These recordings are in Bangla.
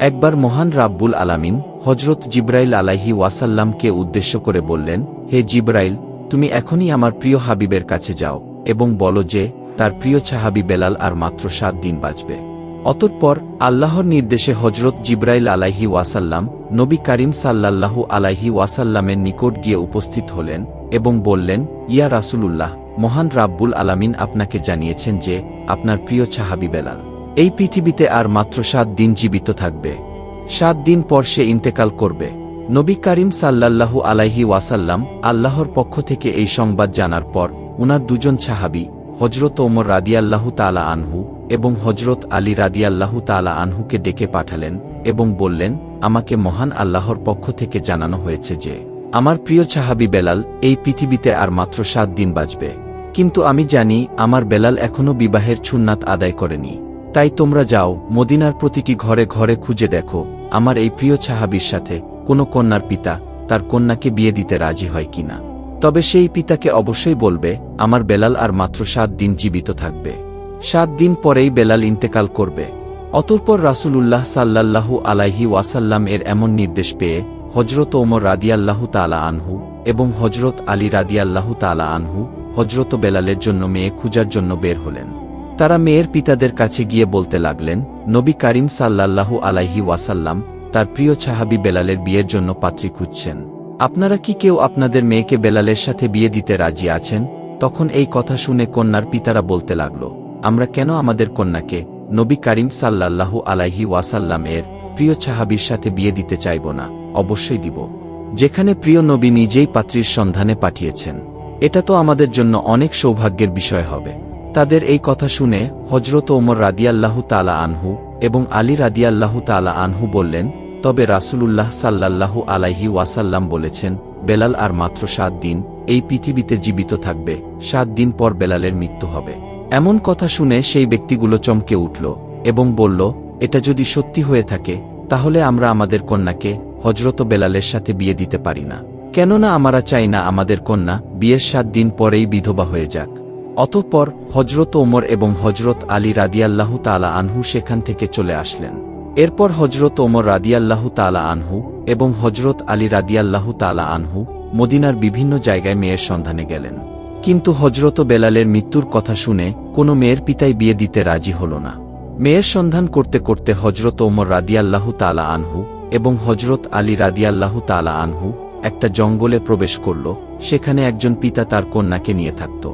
একবার মহান রাব্বুল আলামিন হজরত জিব্রাইল আলাইহি ওয়াসাল্লামকে উদ্দেশ্য করে বললেন, হে জিব্রাইল, তুমি এখনই আমার প্রিয় হাবিবের কাছে যাও এবং বলো যে, তার প্রিয় ছাহাবি বেলাল আর মাত্র সাত দিন বাঁচবে। অতঃপর আল্লাহর নির্দেশে হজরত জিব্রাইল আলাইহি ওয়াসাল্লাম নবী করিম সাল্লাল্লাহু আলাইহি ওয়াসাল্লামের নিকট গিয়ে উপস্থিত হলেন এবং বললেন, ইয়া রাসূলুল্লাহ, মহান রাব্বুল আলামিন আপনাকে জানিয়েছেন যে, আপনার প্রিয় ছাহাবি বেলাল। এই পৃথিবীতে আর মাত্র সাত দিন জীবিত থাকবে। সাত দিন পর সে ইন্তেকাল করবে। নবী করিম সাল্লাল্লাহু আলাইহি ওয়াসাল্লাম আল্লাহর পক্ষ থেকে এই সংবাদ জানার পর উনার দুজন ছাহাবি হজরত ওমর রাদিয়াল্লাহু তালা আনহু এবং হজরত আলী রাদিয়াল্লাহু তালা আনহুকে ডেকে পাঠালেন এবং বললেন, আমাকে মহান আল্লাহর পক্ষ থেকে জানানো হয়েছে যে, আমার প্রিয় ছাহাবি বেলাল এই পৃথিবীতে আর মাত্র সাত দিন বাঁচবে। কিন্তু আমি জানি, আমার বেলাল এখনও বিবাহের ছুন্নাত আদায় করেনি। তাই তোমরা যাও, মদিনার প্রতিটি ঘরে ঘরে খুঁজে দেখো, আমার এই প্রিয় ছাহাবির সাথে কোনো কন্যার পিতা, তার কন্যাকে বিয়ে দিতে রাজি হয় কিনা। তবে সেই পিতাকে অবশ্যই বলবে, আমার বেলাল আর মাত্র সাত দিন জীবিত থাকবে। সাত দিন পরেই বেলাল ইন্তেকাল করবে। অতঃপর রাসূলুল্লাহ সাল্লাল্লাহু আলাইহি ওয়াসাল্লাম এর এমন নির্দেশ পেয়ে হজরত ওমর রাদিয়াল্লাহু তালা আনহু এবং হজরত আলী রাদিয়াল্লাহু তালা আনহু হজরত বেলালের জন্য মেয়ে খুঁজার জন্য বের হলেন। তারা মেয়ের পিতাদের কাছে গিয়ে বলতে লাগলেন, নবী করিম সাল্লাল্লাহু আলাইহি ওয়াসাল্লাম তার প্রিয় ছাহাবি বেলালের বিয়ের জন্য পাত্রী খুঁজছেন। আপনারা কি কেউ আপনাদের মেয়েকে বেলালের সাথে বিয়ে দিতে রাজি আছেন? তখন এই কথা শুনে কন্যার পিতারা বলতে লাগল, আমরা কেন আমাদের কন্যাকে নবী করিম সাল্লাল্লাহু আলাইহি ওয়াসাল্লাম এর প্রিয় ছাহাবির সাথে বিয়ে দিতে চাইব না, অবশ্যই দিব। যেখানে প্রিয় নবী নিজেই পাত্রীর সন্ধানে পাঠিয়েছেন। এটা তো আমাদের জন্য অনেক সৌভাগ্যের বিষয় হবে। তাদের এই কথা শুনে হজরত ওমর রাদিয়াল্লাহু তালা আনহু এবং আলী রাদিয়াল্লাহু তালা আনহু বললেন, তবে রাসূলুল্লাহ সাল্লাল্লাহু আলাইহি ওয়াসাল্লাম বলেছেন, বেলাল আর মাত্র সাত দিন, এই পৃথিবীতে জীবিত থাকবে, সাত দিন পর বেলালের মৃত্যু হবে। এমন কথা শুনে সেই ব্যক্তিগুলো চমকে উঠল এবং বলল, এটা যদি সত্যি হয়ে থাকে, তাহলে আমরা আমাদের কন্যাকে হজরত বেলালের সাথে বিয়ে দিতে পারি না। কেননা, আমরা চাই না আমাদের কন্যা বিয়ের সাত দিন পরেই বিধবা হয়ে যাক। অতঃপর হজরত ওমর এবং হজরত আলী রাদিয়াল্লাহু তালা আনহু সেখান থেকে চলে আসলেন। এরপর হজরত ওমর রাদিয়াল্লাহু তালা আনহু এবং হজরত আলী রাদিয়াল্লাহু তালা আনহু মদিনার বিভিন্ন জায়গায় মেয়ের সন্ধানে গেলেন। কিন্তু হজরত বেলালের মৃত্যুর কথা শুনে কোনো মেয়ের পিতাই বিয়ে দিতে রাজি হল না। মেয়ের সন্ধান করতে করতে হজরত ওমর রাদিয়াল্লাহু তালা আনহু এবং হজরত আলী রাদিয়াল্লাহু তালা আনহু একটা জঙ্গলে প্রবেশ করল, সেখানে একজন পিতা তার কন্যাকে নিয়ে থাকত।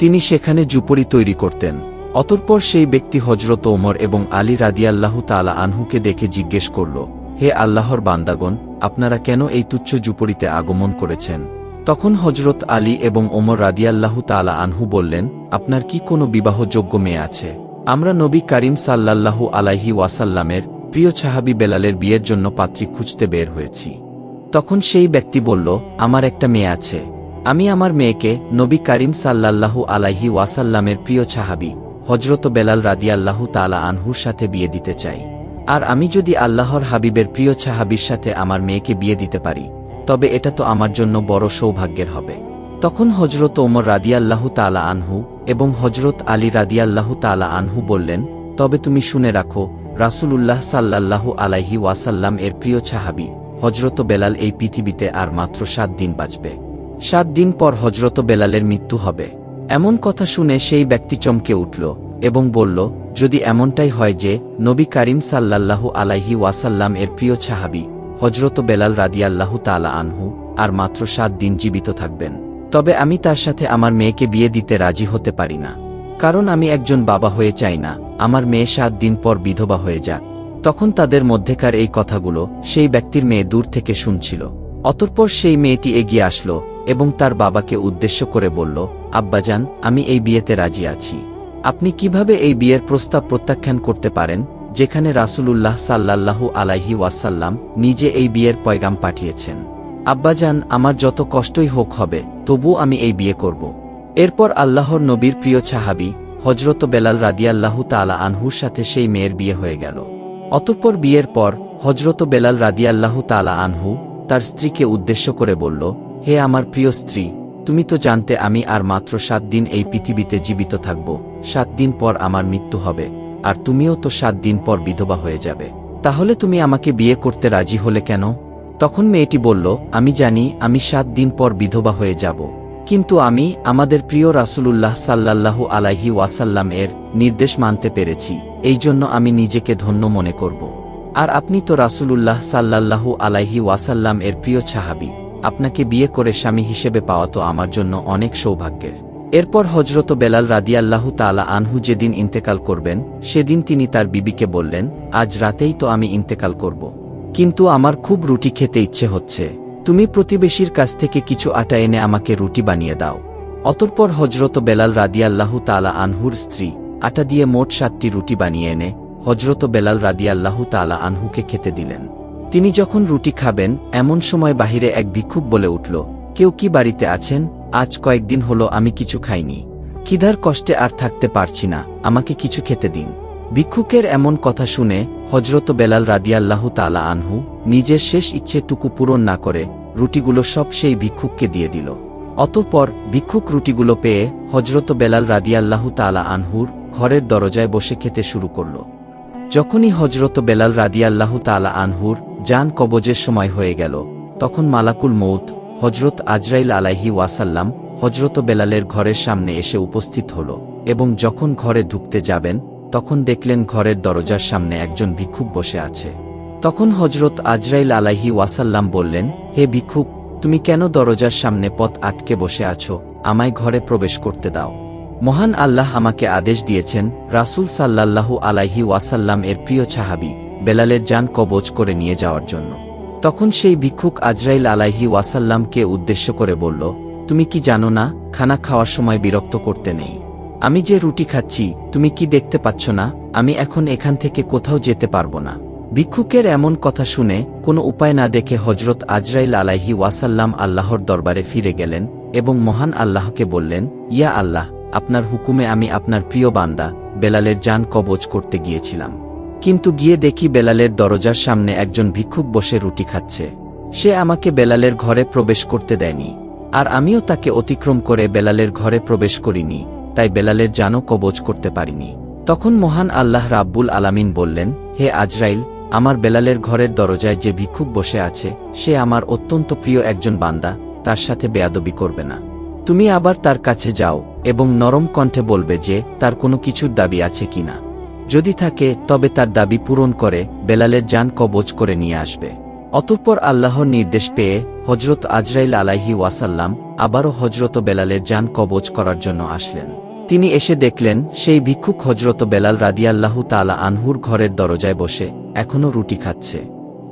তিনি সেখানে জুপরি তৈরি করতেন। অতঃপর সেই ব্যক্তি হজরত ওমর এবং আলী রাদিয়াল্লাহু তালা আনহুকে দেখে জিজ্ঞেস করল, হে আল্লাহর বান্দাগণ, আপনারা কেন এই তুচ্ছ জুপরিতে আগমন করেছেন? তখন হজরত আলী এবং ওমর রাদিয়াল্লাহু তালা আনহু বললেন, আপনার কি কোনো বিবাহযোগ্য মেয়ে আছে? আমরা নবী করিম সাল্লাল্লাহু আলাইহি ওয়াসাল্লামের প্রিয় ছাহাবি বেলালের বিয়ের জন্য পাত্রী খুঁজতে বের হয়েছি। তখন সেই ব্যক্তি বলল, আমার একটা মেয়ে আছে। আমি আমার মেয়েকে নবী করিম সাল্লাল্লাহু আলাইহি ওয়াসাল্লামের প্রিয় ছাহাবি হজরত বেলাল রাদিয়াল্লাহু তালা আনহুর সাথে বিয়ে দিতে চাই। আর আমি যদি আল্লাহর হাবিবের প্রিয় ছাহাবির সাথে আমার মেয়েকে বিয়ে দিতে পারি, তবে এটা তো আমার জন্য বড় সৌভাগ্যের হবে। তখন হজরত ওমর রাদিয়াল্লাহু তালা আনহু এবং হজরত আলী রাদিয়াল্লাহু তালা আনহু বললেন, তবে তুমি শুনে রাখো, রাসূলুল্লাহ সাল্লাল্লাহু আলাইহি ওয়াসাল্লাম এর প্রিয় ছাহাবি হজরত বেলাল এই পৃথিবীতে আর মাত্র সাত দিন বাঁচবে। সাত দিন পর হজরত বেলালের মৃত্যু হবে। এমন কথা শুনে সেই ব্যক্তি চমকে উঠল এবং বলল, যদি এমনটাই হয় যে, নবী করিম সাল্লাল্লাহু আলাইহি ওয়াসাল্লাম এর প্রিয় ছাহাবি হজরত বেলাল রাদিয়াল্লাহু তালা আনহু, আর মাত্র সাত দিন জীবিত থাকবেন, তবে আমি তার সাথে আমার মেয়েকে বিয়ে দিতে রাজি হতে পারি না। কারণ আমি একজন বাবা হয়ে চাই না, আমার মেয়ে সাত দিন পর বিধবা হয়ে যাক। তখন তাদের মধ্যেকার এই কথাগুলো সেই ব্যক্তির মেয়ে দূর থেকে শুনছিল। অতঃপর সেই মেয়েটি এগিয়ে আসলো এবং তার বাবাকে উদ্দেশ্য করে বলল আব্বাজান আমি এই বিয়েতে রাজি আছি। আপনি কীভাবে এই বিয়ের প্রস্তাব প্রত্যাখ্যান করতে পারেন, যেখানে রাসূলুল্লাহ সাল্লাল্লাহু আলাইহি ওয়াসাল্লাম নিজে এই বিয়ের পয়গাম পাঠিয়েছেন? আব্বাজান আমার যত কষ্টই হোক হবে, তবু আমি এই বিয়ে করব। এরপর আল্লাহর নবীর প্রিয় ছাহাবি হজরত বেলাল রাদিয়াল্লাহু তালা আনহুর সাথে সেই মেয়ের বিয়ে হয়ে গেল। অতঃপর বিয়ের পর হজরত বেলাল রাদিয়াল্লাহু তালা আনহু তার স্ত্রীকে উদ্দেশ্য করে বলল হে আমার প্রিয় স্ত্রী, তুমি তো জানতে আমি আর মাত্র সাত দিন এই পৃথিবীতে জীবিত থাকব, সাত দিন পর আমার মৃত্যু হবে, আর তুমিও তো সাত দিন পর বিধবা হয়ে যাবে। তাহলে তুমি আমাকে বিয়ে করতে রাজি হলে কেন? তখন মেয়েটি বলল, আমি জানি আমি সাত দিন পর বিধবা হয়ে যাব, কিন্তু আমি আমাদের প্রিয় রাসূলুল্লাহ সাল্লাল্লাহু আলাইহি ওয়াসাল্লাম এর নির্দেশ মানতে পেরেছি, এই জন্য আমি নিজেকে ধন্য মনে করব। আর আপনি তো রাসূলুল্লাহ সাল্লাল্লাহু আলাইহি ওয়াসাল্লাম এর প্রিয় ছাহাবি আপনাকে বিয়ে করে স্বামী হিসেবে পাওয়া তো আমার জন্য অনেক সৌভাগ্যের। এরপর হজরত বেলাল রাদিয়াল্লাহু তালা আনহু যেদিন ইন্তেকাল করবেন, সেদিন তিনি তার বিবিকে বললেন, আজ রাতেই তো আমি ইন্তেকাল করব। কিন্তু আমার খুব রুটি খেতে ইচ্ছে হচ্ছে। তুমি প্রতিবেশীর কাছ থেকে কিছু আটা এনে আমাকে রুটি বানিয়ে দাও। অতঃপর হজরত বেলাল রাদিয়াল্লাহু তালা আনহুর স্ত্রী, আটা দিয়ে মোট সাতটি রুটি বানিয়ে এনে হজরত বেলাল রাদিয়াল্লাহু তালা আনহুকে খেতে দিলেন। তিনি যখন রুটি খাবেন, এমন সময় বাহিরে এক ভিক্ষুক বলে উঠল, কেউ কি বাড়িতে আছেন? আজ কয়েকদিন হলো আমি কিছু খাইনি। কিধার কষ্টে আর থাকতে পারছি না, আমাকে কিছু খেতে দিন। ভিক্ষুকের এমন কথা শুনে হজরত বেলাল রাদিয়াল্লাহু তালা আনহু নিজের শেষ ইচ্ছেটুকু পূরণ না করে রুটিগুলো সব সেই ভিক্ষুককে দিয়ে দিল। অতঃপর ভিক্ষুক রুটিগুলো পেয়ে হজরত বেলাল রাদিয়াল্লাহু তালা আনহুর ঘরের দরজায় বসে খেতে শুরু করল। যখনই হজরত বেলাল রাদিয়াল্লাহু তালা আনহুর যান কবজের সময় হয়ে গেল, তখন মালাকুল মৌত হজরত আজরাইল আলাইহি ওয়াসাল্লাম হজরত বেলালের ঘরের সামনে এসে উপস্থিত হল এবং যখন ঘরে ঢুকতে যাবেন, তখন দেখলেন ঘরের দরজার সামনে একজন ভিক্ষুক বসে আছে। তখন হজরত আজরাইল আলাইহি ওয়াসাল্লাম বললেন, হে ভিক্ষুক, তুমি কেন দরজার সামনে পথ আটকে বসে আছো? আমায় ঘরে প্রবেশ করতে দাও। মহান আল্লাহ আমাকে আদেশ দিয়েছেন, রাসূল সাল্লাল্লাহু আলাইহি ওয়াসাল্লাম এর প্রিয় ছাহাবি বেলালের যান কবজ করে নিয়ে যাওয়ার জন্য। তখন সেই ভিক্ষুক আজরাইল আলাইহি ওয়াসাল্লামকে উদ্দেশ্য করে বলল, তুমি কি জানো না, খানা খাওয়ার সময় বিরক্ত করতে নেই। আমি যে রুটি খাচ্ছি, তুমি কি দেখতে পাচ্ছ না, আমি এখন এখান থেকে কোথাও যেতে পারব না। ভিক্ষুকের এমন কথা শুনে কোনো উপায় না দেখে হজরত আজরাইল আলাইহি ওয়াসাল্লাম আল্লাহর দরবারে ফিরে গেলেন এবং মহান আল্লাহকে বললেন, ইয়া আল্লাহ আপনার হুকুমে আমি আপনার প্রিয় বান্দা, বেলালের যান কবজ করতে গিয়েছিলাম। কিন্তু গিয়ে দেখি বেলালের দরজার সামনে একজন ভিক্ষুক বসে রুটি খাচ্ছে। সে আমাকে বেলালের ঘরে প্রবেশ করতে দেয়নি। আর আমিও তাকে অতিক্রম করে বেলালের ঘরে প্রবেশ করিনি, তাই বেলালের জানও কবজ করতে পারিনি। তখন মহান আল্লাহ রাব্বুল আলামিন বললেন, হে আজরাইল, আমার বেলালের ঘরের দরজায় যে ভিক্ষুক বসে আছে, সে আমার অত্যন্ত প্রিয় একজন বান্দা, তার সাথে বেয়াদবি করবে না। তুমি আবার তার কাছে যাও এবং নরম কণ্ঠে বলবে যে, তার কোনো কিছুর দাবি আছে কিনা যদি থাকে, তবে তার দাবি পূরণ করে, বেলালের যান কবজ করে নিয়ে আসবে। অতঃপর আল্লাহর নির্দেশ পেয়ে হজরত আজরাইল আলাইহি ওয়াসাল্লাম আবারও হজরত বেলালের যান কবজ করার জন্য আসলেন। তিনি এসে দেখলেন, সেই ভিক্ষুক হজরত বেলাল রাদিয়াল্লাহু তালা আনহুর ঘরের দরজায় বসে এখনও রুটি খাচ্ছে।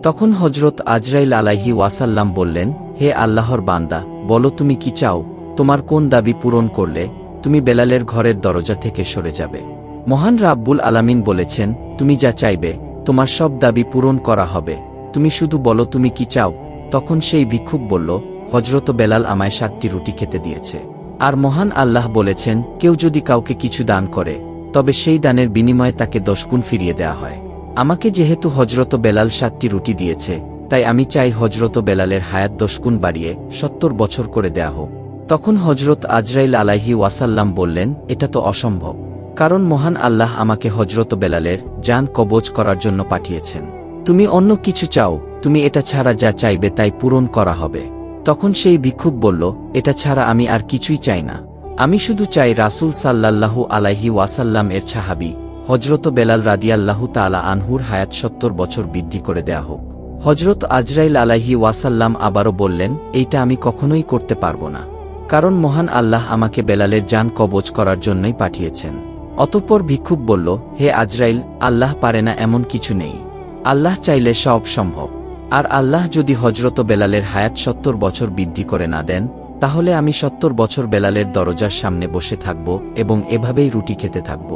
তখন হজরত আজরাইল আলাইহি ওয়াসাল্লাম বললেন, হে আল্লাহর বান্দা, বলো তুমি কি চাও? তোমার কোন দাবি পূরণ করলে তুমি বেলালের ঘরের দরজা থেকে সরে যাবে। মহান রাব্বুল আলামিন বলেছেন, তুমি যা চাইবে, তোমার সব দাবি পূরণ করা হবে। তুমি শুধু বলো, তুমি কি চাও? তখন সেই ভিক্ষুক বলল হজরত বেলাল আমায় সাতটি রুটি খেতে দিয়েছে। আর মহান আল্লাহ বলেছেন, কেউ যদি কাউকে কিছু দান করে, তবে সেই দানের বিনিময়ে তাকে দশগুণ ফিরিয়ে দেয়া হয়। আমাকে যেহেতু হজরত বেলাল সাতটি রুটি দিয়েছে, তাই আমি চাই হজরত বেলালের হায়াত দশগুণ বাড়িয়ে সত্তর বছর করে দেয়া হোক। তখন হজরত আজরাইল আলাইহি ওয়াসাল্লাম বললেন, এটা তো অসম্ভব। কারণ মহান আল্লাহ আমাকে হজরত বেলালের যান কবজ করার জন্য পাঠিয়েছেন। তুমি অন্য কিছু চাও, তুমি এটা ছাড়া যা চাইবে তাই পূরণ করা হবে। তখন সেই ভিক্ষুক বলল, এটা ছাড়া আমি আর কিছুই চাই না। আমি শুধু চাই রাসূল সাল্লাল্লাহু আলাইহি ওয়াসাল্লাম এর ছাহাবি হজরত বেলাল রাদিয়াল্লাহু তালা আনহুর হায়াত সত্তর বছর বৃদ্ধি করে দেয়া হোক। হজরত আজরাইল আলাইহি ওয়াসাল্লাম আবারও বললেন, এইটা আমি কখনোই করতে পারব না। কারণ মহান আল্লাহ আমাকে বেলালের যান কবজ করার জন্যই পাঠিয়েছেন। অতঃপর ভিক্ষুক বলল, হে আজরাইল, আল্লাহ পারে না এমন কিছু নেই। আল্লাহ চাইলে সব সম্ভব। আর আল্লাহ যদি হজরত বেলালের হায়াত সত্তর বছর বৃদ্ধি করে না দেন, তাহলে আমি সত্তর বছর বেলালের দরজার সামনে বসে থাকব এবং এভাবেই রুটি খেতে থাকব।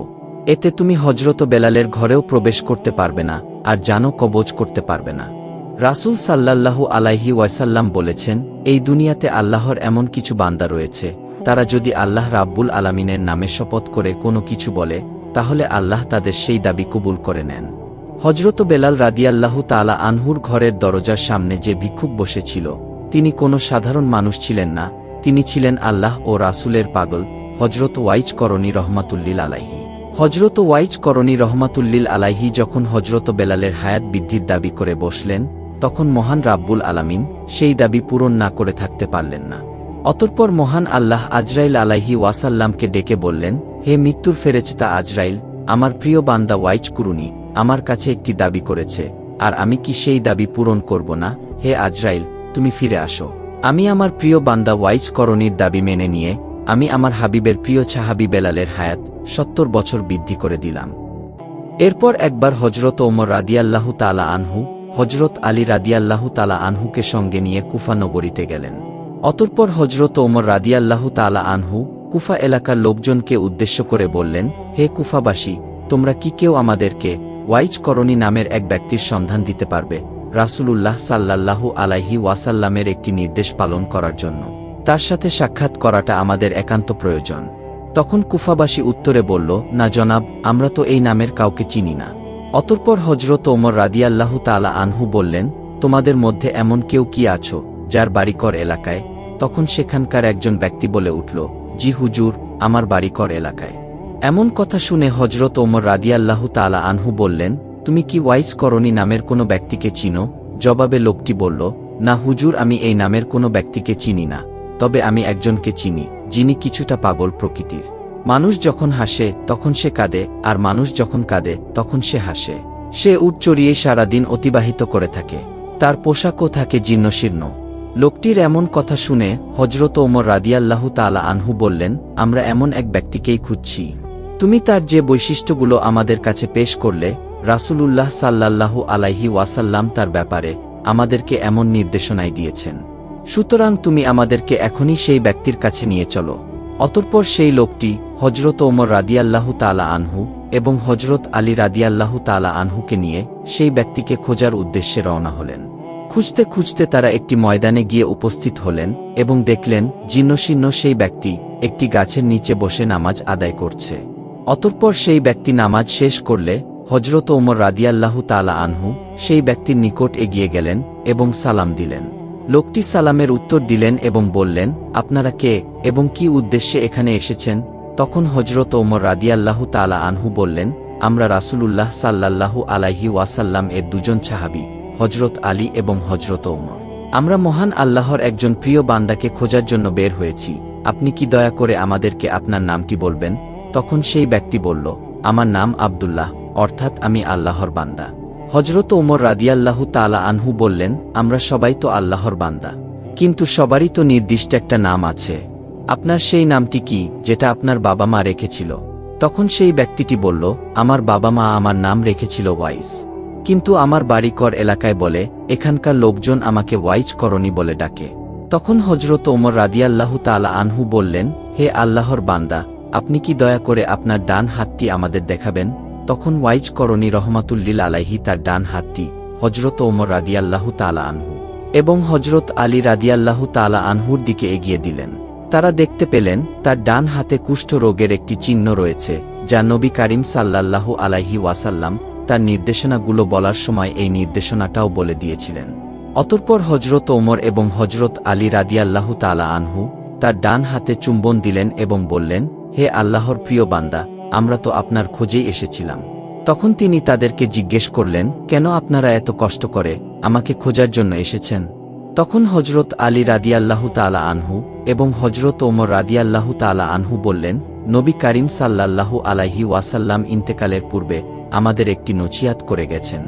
এতে তুমি হজরত বেলালের ঘরেও প্রবেশ করতে পারবে না, আর জানো কবজ করতে পারবে না। রাসূল সাল্লাল্লাহু আলাইহি ওয়াসাল্লাম বলেছেন, এই দুনিয়াতে আল্লাহর এমন কিছু বান্দা রয়েছে। তারা যদি আল্লাহ রাব্বুল আলামিনের নামে শপথ করে কোনো কিছু বলে, তাহলে আল্লাহ তাদের সেই দাবি কবুল করে নেন। হজরত বেলাল রাদিয়াল্লাহু তালা আনহুর ঘরের দরজার সামনে যে ভিক্ষুক বসেছিল, তিনি কোনো সাধারণ মানুষ ছিলেন না, তিনি ছিলেন আল্লাহ ও রাসূলের পাগল হজরত ওয়াইজ করণী রহমাতুল্লিল আলাইহি। হজরত ওয়াইজ করণী রহমাতুল্লিল আলাইহি যখন হজরত বেলালের হায়াত বৃদ্ধির দাবি করে বসলেন তখন মহান রাব্বুল আলামিন সেই দাবি পূরণ না করে থাকতে পারলেন না। অতঃপর মহান আল্লাহ আজরাইল আলাইহি ওয়াসাল্লামকে ডেকে বললেন, হে মৃত্যুর ফেরেচতা আজরাইল, আমার প্রিয় বান্দা ওয়াইজ কুরুনি, আমার কাছে একটি দাবি করেছে, আর আমি কি সেই দাবি পূরণ করব না? হে আজরাইল, তুমি ফিরে আসো। আমি আমার প্রিয় বান্দা ওয়াইজ করণীর দাবি মেনে নিয়ে, আমি আমার হাবিবের প্রিয় ছাহাবি বেলালের হায়াত সত্তর বছর বৃদ্ধি করে দিলাম। এরপর একবার হজরত ওমর রাদিয়াল্লাহু তালা আনহু হজরত আলী রাদিয়াল্লাহু তালা আনহুকে সঙ্গে নিয়ে কুফা নগরীতে গেলেন। অতঃপর হজরত ওমর রাদিয়াল্লাহু তালা আনহু কুফা এলাকার লোকজনকে উদ্দেশ্য করে বললেন, হে কুফাবাসী, তোমরা কি কেউ আমাদেরকে ওয়াইজ করণী নামের এক ব্যক্তির সন্ধান দিতে পারবে? রাসূলুল্লাহ সাল্লাল্লাহু আলাইহি ওয়াসাল্লামের একটি নির্দেশ পালন করার জন্য। তার সাথে সাক্ষাৎ করাটা আমাদের একান্ত প্রয়োজন। তখন কুফাবাসী উত্তরে বলল, না জনাব, আমরা তো এই নামের কাউকে চিনি না। অতঃপর হজরত ওমর রাদিয়াল্লাহু তালা আনহু বললেন, তোমাদের মধ্যে এমন কেউ কি আছো, যার বাড়িকর এলাকায়? তখন সেখানকার একজন ব্যক্তি বলে উঠল, জি হুজুর, আমার বাড়িকর এলাকায়। এমন কথা শুনে হজরত ওমর রাদিয়াল্লাহু তালা আনহু বললেন, তুমি কি ওয়াইজ করণী নামের কোনো ব্যক্তিকে চিনো? জবাবে লোকটি বলল, না হুজুর, আমি এই নামের কোনো ব্যক্তিকে চিনি না, তবে আমি একজনকে চিনি, যিনি কিছুটা পাগল প্রকৃতির। মানুষ যখন হাসে, তখন সে কাঁদে, আর মানুষ যখন কাঁদে, তখন সে হাসে। সে উট চড়িয়ে সারাদিন অতিবাহিত করে থাকে। তার পোশাকও থাকে জীর্ণশীর্ণ। লোকটির এমন কথা শুনে হজরত ওমর রাদিয়াল্লাহু তালা আনহু বললেন, আমরা এমন এক ব্যক্তিকেই খুঁজছি। তুমি তার যে বৈশিষ্ট্যগুলো আমাদের কাছে পেশ করলে, রাসূলুল্লাহ সাল্লাল্লাহু আলাইহি ওয়াসাল্লাম তার ব্যাপারে আমাদেরকে এমন নির্দেশনাই দিয়েছেন। সুতরাং তুমি আমাদেরকে এখনই সেই ব্যক্তির কাছে নিয়ে চলো। অতঃপর সেই লোকটি হজরত ওমর রাদিয়াল্লাহু তালা আনহু এবং হজরত আলী রাদিয়াল্লাহু তালা আনহুকে নিয়ে সেই ব্যক্তিকে খোঁজার উদ্দেশ্যে রওনা হলেন। খুঁজতে খুঁজতে তারা একটি ময়দানে গিয়ে উপস্থিত হলেন এবং দেখলেন জীর্ণশীর্ণ সেই ব্যক্তি একটি গাছের নিচে বসে নামাজ আদায় করছে। অতঃপর সেই ব্যক্তি নামাজ শেষ করলে হজরত ওমর রাদিয়াল্লাহু তালা আনহু সেই ব্যক্তির নিকট এগিয়ে গেলেন এবং সালাম দিলেন। লোকটি সালামের উত্তর দিলেন এবং বললেন, আপনারা কে এবং কি উদ্দেশ্যে এখানে এসেছেন? তখন হজরত ওমর রাদিয়াল্লাহু তালা আনহু বললেন, আমরা রাসূলুল্লাহ সাল্লাল্লাহু আলাইহি ওয়াসাল্লাম এর দুজন ছাহাবি হজরত আলী এবং হজরত ওমর। আমরা মহান আল্লাহর একজন প্রিয় বান্দাকে খোঁজার জন্য বের হয়েছি। আপনি কি দয়া করে আমাদেরকে আপনার নামটি বলবেন? তখন সেই ব্যক্তি বলল, আমার নাম আব্দুল্লাহ, অর্থাৎ আমি আল্লাহর বান্দা। হজরত ওমর রাদিয়াল্লাহু তালা আনহু বললেন, আমরা সবাই তো আল্লাহর বান্দা। কিন্তু সবারই তো নির্দিষ্ট একটা নাম আছে। আপনার সেই নামটি কি, যেটা আপনার বাবা মা রেখেছিল? তখন সেই ব্যক্তিটি বলল, আমার বাবা মা আমার নাম রেখেছিল ওয়াইস। কিন্তু আমার বাড়িকর এলাকায় বলে, এখানকার লোকজন আমাকে ওয়াইজ করণী বলে ডাকে। তখন হজরত ওমর রাদিয়াল্লাহু তালা আনহু বললেন, হে আল্লাহর বান্দা, আপনি কি দয়া করে আপনার ডান হাতটি আমাদের দেখাবেন? তখন ওয়াইজ করণী রহমাতুল্লিল আলাইহি তার ডান হাতটি হজরত ওমর রাদিয়াল্লাহু তালা আনহু এবং হজরত আলী রাদিয়াল্লাহু তালা আনহুর দিকে এগিয়ে দিলেন। তারা দেখতে পেলেন তার ডান হাতে কুষ্ঠ রোগের একটি চিহ্ন রয়েছে, যা নবী কারিম সাল্লাল্লাহু আলাইহি ওয়াসাল্লাম তার নির্দেশনাগুলো বলার সময় এই নির্দেশনাটাও বলে দিয়েছিলেন। অতঃপর হজরত ওমর এবং হজরত আলী রাদিয়াল্লাহু তালা আনহু তার ডান হাতে চুম্বন দিলেন এবং বললেন, হে আল্লাহর প্রিয় বান্দা আমরা তো আপনার খোঁজেই এসেছিলাম। তখন তিনি তাদেরকে জিজ্ঞেস করলেন, কেন আপনারা এত কষ্ট করে আমাকে খোঁজার জন্য এসেছেন? তখন হজরত আলী রাদিয়াল্লাহু তালা আনহু এবং হজরত ওমর রাদিয়াল্লাহু তালা আনহু বললেন, নবী কারিম সাল্লাল্লাহু আলাইহি ওয়াসাল্লাম ইন্তেকালের পূর্বে আমাদের একটি নচিয়াত করে গেছেন।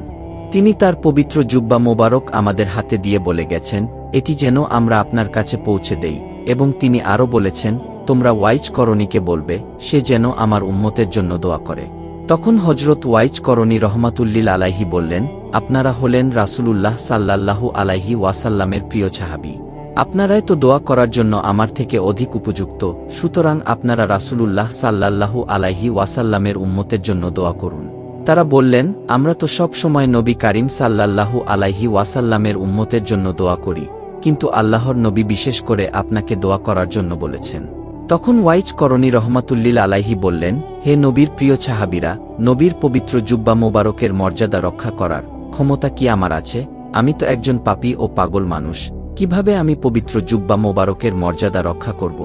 তিনি তার পবিত্র জুব্বা মোবারক আমাদের হাতে দিয়ে বলে গেছেন, এটি যেন আমরা আপনার কাছে পৌঁছে দেই। এবং তিনি আরও বলেছেন তোমরা ওয়াইজ করণীকে বলবে, সে যেন আমার উম্মতের জন্য দোয়া করে। তখন হজরত ওয়াইজ করণী রহমাতুল্লিল আলাইহি বললেন, আপনারা হলেন রাসূলুল্লাহ সাল্লাল্লাহু আলাইহি ওয়াসাল্লামের প্রিয় ছাহাবি আপনারাই তো দোয়া করার জন্য আমার থেকে অধিক উপযুক্ত, সুতরাং আপনারা রাসূলুল্লাহ সাল্লাল্লাহু আলাইহি ওয়াসাল্লামের উম্মতের জন্য দোয়া করুন। তারা বললেন, আমরা তো সব সময় নবী কারিম সাল্লাল্লাহু আলাইহি ওয়াসাল্লামের উম্মতের জন্য দোয়া করি, কিন্তু আল্লাহর নবী বিশেষ করে আপনাকে দোয়া করার জন্য বলেছেন। তখন ওয়াইজ করণী রহমাতুল্লিল আলাইহি বললেন, হে নবীর প্রিয় ছাহাবিরা নবীর পবিত্র জুব্বা মোবারকের মর্যাদা রক্ষা করার ক্ষমতা কি আমার আছে? আমি তো একজন পাপী ও পাগল মানুষ, কীভাবে আমি পবিত্র জুব্বা মোবারকের মর্যাদা রক্ষা করব?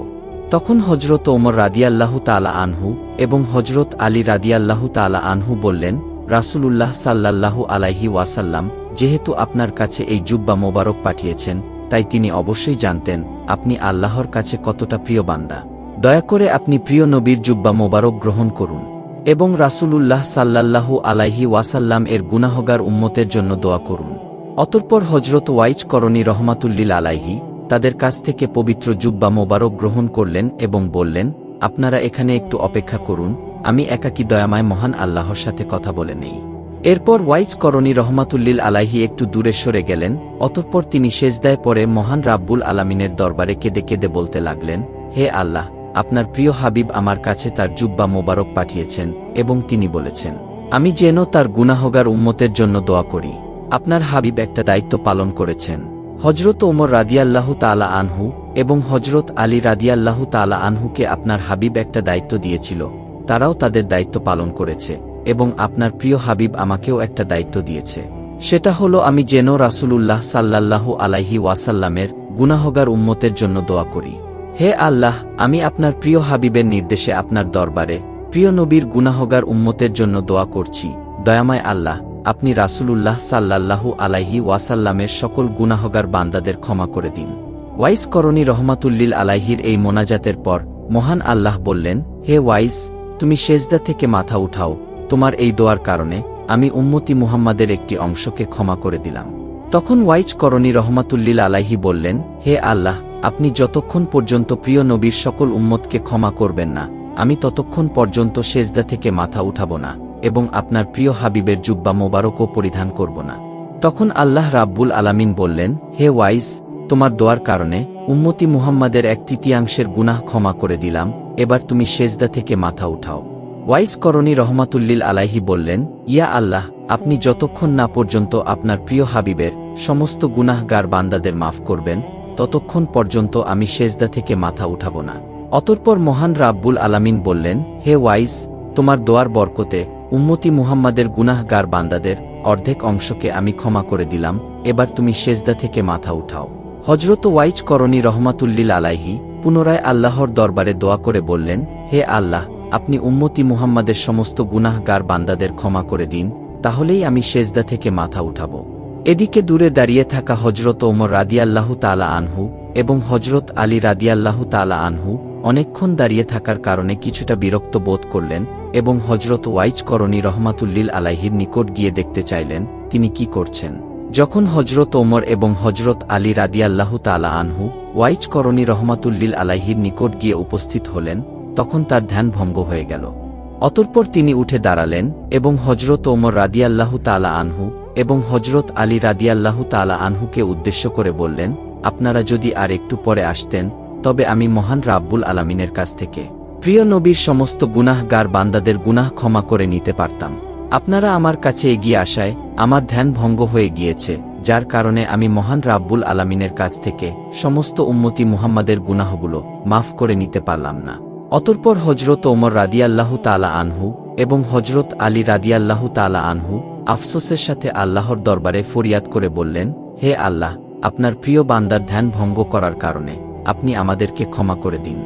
তখন হজরত ওমর রাদিয়াল্লাহু তালা আনহু এবং হজরত আলী রাদিয়াল্লাহু তালা আনহু বললেন, রাসূলুল্লাহ সাল্লাল্লাহু আলাইহি ওয়াসাল্লাম, যেহেতু আপনার কাছে এই জুব্বা মোবারক পাঠিয়েছেন তাই তিনি অবশ্যই জানতেন, আপনি আল্লাহর কাছে কতটা প্রিয় বান্দা। দয়া করে আপনি প্রিয় নবীর জুব্বা মোবারক গ্রহণ করুন। এবং রাসূলুল্লাহ সাল্লাল্লাহু আলাইহি ওয়াসাল্লাম এর গুনাহগার উম্মতের জন্য দোয়া করুন। অতঃপর হজরত ওয়াইজ করণী রহমাতুল্লিল আলাইহি তাদের কাছ থেকে পবিত্র জুব্বা মোবারক গ্রহণ করলেন এবং বললেন, আপনারা এখানে একটু অপেক্ষা করুন, আমি একাকী দয়াময় মহান আল্লাহর সাথে কথা বলে নেই। এরপর ওয়াইজ করণী রহমাতুল্লিল আলাহি একটু দূরে সরে গেলেন, অতঃপর তিনি সেজদায় পরে মহান রাব্বুল আলামিনের দরবারে কেঁদে কেঁদে বলতে লাগলেন, হে আল্লাহ, আপনার প্রিয় হাবিব আমার কাছে তার জুব্বা মোবারক পাঠিয়েছেন এবং তিনি বলেছেন, আমি যেন তার গুনাহগার উম্মতের জন্য দোয়া করি। আপনার হাবিব একটা দায়িত্ব পালন করেছেন। হজরত ওমর রাদিয়াল্লাহু তালা আনহু এবং হজরত আলী রাদিয়াল্লাহু তালা আনহুকে আপনার হাবিব একটা দায়িত্ব দিয়েছিল। তারাও তাদের দায়িত্ব পালন করেছে। এবং আপনার প্রিয় হাবিব আমাকেও একটা দায়িত্ব দিয়েছে। সেটা হলো আমি যেন রাসূলুল্লাহ সাল্লাল্লাহু আলাইহি ওয়াসাল্লামের গুনাহগার উম্মতের জন্য দোয়া করি। হে আল্লাহ, আমি আপনার প্রিয় হাবিবের নির্দেশে আপনার দরবারে প্রিয় নবীর গুনাহগার উম্মতের জন্য দোয়া করছি। দয়াময় আল্লাহ, আপনি রাসূলুল্লাহ সাল্লাল্লাহু আলাইহি ওয়াসাল্লামের সকল গুনাহগার বান্দাদের ক্ষমা করে দিন। ওয়াইস করণী রহমাতুল্লিল আলাইহির এই মোনাজাতের পর মহান আল্লাহ বললেন, হে ওয়াইস, তুমি সেজদা থেকে মাথা উঠাও। তোমার এই দোয়ার কারণে আমি উম্মতি মুহাম্মাদের একটি অংশকে ক্ষমা করে দিলাম। তখন ওয়াইজ করণী রহমাতুল্লিল আলাইহি বললেন, হে আল্লাহ, আপনি যতক্ষণ পর্যন্ত প্রিয় নবীর সকল উম্মতকে ক্ষমা করবেন না, আমি ততক্ষণ পর্যন্ত সেজদা থেকে মাথা উঠাব না এবং আপনার প্রিয় হাবিবের জুব্বা মোবারকও পরিধান করব না। তখন আল্লাহ রাব্বুল আলামিন বললেন, হে ওয়াইজ, তোমার দোয়ার কারণে উম্মতি মুহাম্মাদের এক তৃতীয়াংশের গুনাহ ক্ষমা করে দিলাম, এবার তুমি সেজদা থেকে মাথা উঠাও। ওয়াইস করণী রহমাতুল্লিল আলাহি বললেন, ইয়া আল্লাহ, আপনি যতক্ষণ না পর্যন্ত আপনার প্রিয় হাবিবের সমস্ত গুনাহগার বান্দাদের মাফ করবেন, ততক্ষণ পর্যন্ত আমি সেজদা থেকে মাথা উঠাব না। অতঃপর মহান রাব্বুল আলামিন বললেন, হে ওয়াইস, তোমার দোয়ার বরকতে উম্মতি মুহাম্মাদের গুনাহগার বান্দাদের অর্ধেক অংশকে আমি ক্ষমা করে দিলাম, এবার তুমি সেজদা থেকে মাথা উঠাও। হজরত ওয়াইজ করণী রহমাতুল্লিল আলাইহি পুনরায় আল্লাহর দরবারে দোয়া করে বললেন, হে আল্লাহ আপনি উম্মতি মুহাম্মাদের সমস্ত গুনাহগার বান্দাদের ক্ষমা করে দিন, তাহলেই আমি সেজদা থেকে মাথা উঠাব। এদিকে দূরে দাঁড়িয়ে থাকা হজরত ওমর রাদিয়াল্লাহু তালা আনহু এবং হজরত আলী রাদিয়াল্লাহু তালা আনহু অনেকক্ষণ দাঁড়িয়ে থাকার কারণে কিছুটা বিরক্ত বোধ করলেন এবং হজরত ওয়াইজ করণী রহমাতুল্লিল আলাহির নিকট গিয়ে দেখতে চাইলেন, তিনি কি করছেন। যখন হজরত ওমর এবং হজরত আলী রাদিয়াল্লাহু তালা আনহু ওয়াইজ করণী রহমাতুল্লিল আলাহির নিকট গিয়ে উপস্থিত হলেন তখন তার ধ্যান ভঙ্গ হয়ে গেল। অতঃপর তিনি উঠে দাঁড়ালেন এবং হজরত ওমর রাদিয়াল্লাহু তালা আনহু এবং হজরত আলী রাদিয়াল্লাহু তালা আনহুকে উদ্দেশ্য করে বললেন, আপনারা যদি আর একটু পরে আসতেন, তবে আমি মহান রাব্বুল আলামিনের কাছ থেকে। প্রিয় নবীর সমস্ত গুনাহগার বান্দাদের গুনাহ ক্ষমা করে নিতে পারতাম। আপনারা আমার কাছে এগিয়ে আসায় আমার ধ্যান ভঙ্গ হয়ে গিয়েছে, যার কারণে আমি মহান রাব্বুল আলামিনের কাছ থেকে সমস্ত উম্মতি মুহাম্মাদের গুনাহগুলো মাফ করে নিতে পারলাম না। অতঃপর হজরত ওমর রাদিয়াল্লাহু তালা আনহু এবং হজরত আলী রাদিয়াল্লাহু তালা আনহু আফসোসের সাথে আল্লাহর দরবারে ফরিয়াদ করে বললেন, হে আল্লাহ, আপনার প্রিয় বান্দার ধ্যান ভঙ্গ করার কারণে আপনি আমাদেরকে ক্ষমা করে দিন।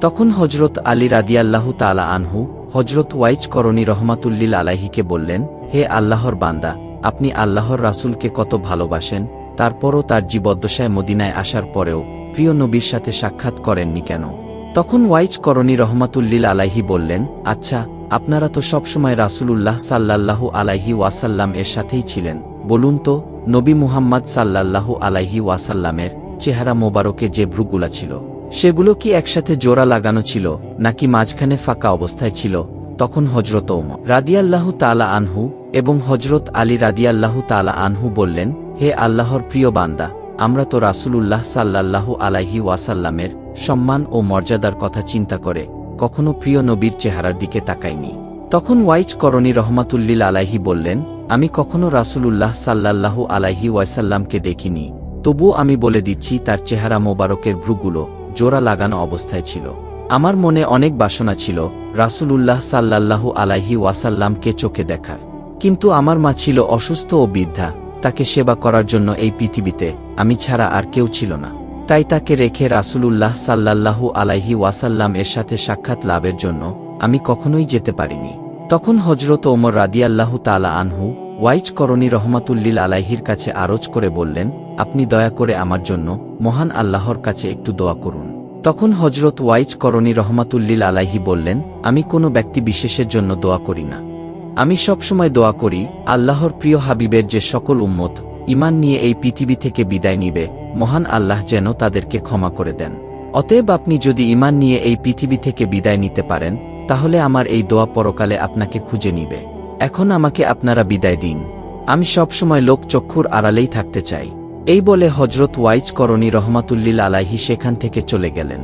তখন হজরত আলী রাদিয়াল্লাহু তালা আনহু হজরত ওয়াইজ করণী রহমাতুল্লিল আলাহিকে বললেন, হে আল্লাহর বান্দা, আপনি আল্লাহর রাসুলকে কত ভালোবাসেন, তারপরও তার জীবদ্দশায় মদিনায় আসার পরেও প্রিয় নবীর সাথে সাক্ষাৎ করেননি কেন? তখন ওয়াইজ করণী রহমাতুল্লিল আলাইহি বললেন আচ্ছা আপনারা তো সবসময় রাসূলুল্লাহ সাল্লাল্লাহু আলাইহি ওয়াসাল্লাম এর সাথেই ছিলেন। বলুন তো, নবী মুহাম্মদ সাল্লাল্লাহু আলাইহি ওয়াসাল্লামের চেহারা মোবারকে যে ভ্রুগুলা ছিল, সেগুলো কি একসাথে জোড়া লাগানো ছিল, নাকি মাঝখানে ফাঁকা অবস্থায় ছিল? তখন হজরত ওমর রাদিয়াল্লাহু তালা আনহু এবং হজরত আলী রাদিয়াল্লাহু তালা আনহু বললেন, হে আল্লাহর প্রিয় বান্দা, আমরা তো রাসূলুল্লাহ সাল্লাল্লাহু আলাইহি ওয়াসাল্লামের সম্মান ও মর্যাদার কথা চিন্তা করে, কখনো প্রিয় নবীর চেহারার দিকে তাকাইনি তখন ওয়াইজ করণী রহমাতুল্লিল আলাইহি বললেন, আমি কখনো রাসূলুল্লাহ সাল্লাল্লাহু আলাইহি ওয়াসাল্লামকে দেখিনি। তবু আমি বলে দিচ্ছি, তার চেহারা মোবারকের ভ্রুগুলো, জোড়া লাগানো অবস্থায় ছিল। আমার মনে অনেক বাসনা ছিল, রাসূলুল্লাহ সাল্লাল্লাহু আলাইহি ওয়াসাল্লামকে চোখে দেখার। কিন্তু আমার মা ছিল অসুস্থ ও বৃদ্ধা, তাকে সেবা করার জন্য এই পৃথিবীতে আমি ছাড়া আর কেউ ছিল না। তাই তাকে রেখে রাসূলুল্লাহ সাল্লাল্লাহু আলাইহি ওয়াসাল্লাম এর সাথে সাক্ষাৎ লাভের জন্য আমি কখনোই যেতে পারিনি। তখন হজরত ওমর রাদিয়াল্লাহু তালা আনহু ওয়াইজ করণী রহমাতুল্লিল আলাইহির কাছে আরজ করে বললেন, আপনি দয়া করে আমার জন্য মহান আল্লাহর কাছে একটু দোয়া করুন। তখন হজরত ওয়াইজ করণী রহমাতুল্লিল আলাইহি বললেন, আমি কোনো ব্যক্তি বিশেষের জন্য দোয়া করি না। আমি সবসময় দোয়া করি আল্লাহর প্রিয় হাবিবের যে সকল উম্মত ইমান নিয়ে এই পৃথিবী থেকে বিদায় নিবে, মহান আল্লাহ যেন তাদেরকে ক্ষমা করে দেন। অতএব আপনি যদি ইমান নিয়ে এই পৃথিবী থেকে বিদায় নিতে পারেন, তাহলে আমার এই দোয়া পরকালে আপনাকে খুঁজে নিবে। এখন আমাকে আপনারা বিদায় দিন। আমি সবসময় লোক চক্ষুর আড়ালেই থাকতে চাই। এই বলে হজরত ওয়াইজ করণী রহমাতুল্লিল আলাইহি সেখান থেকে চলে গেলেন।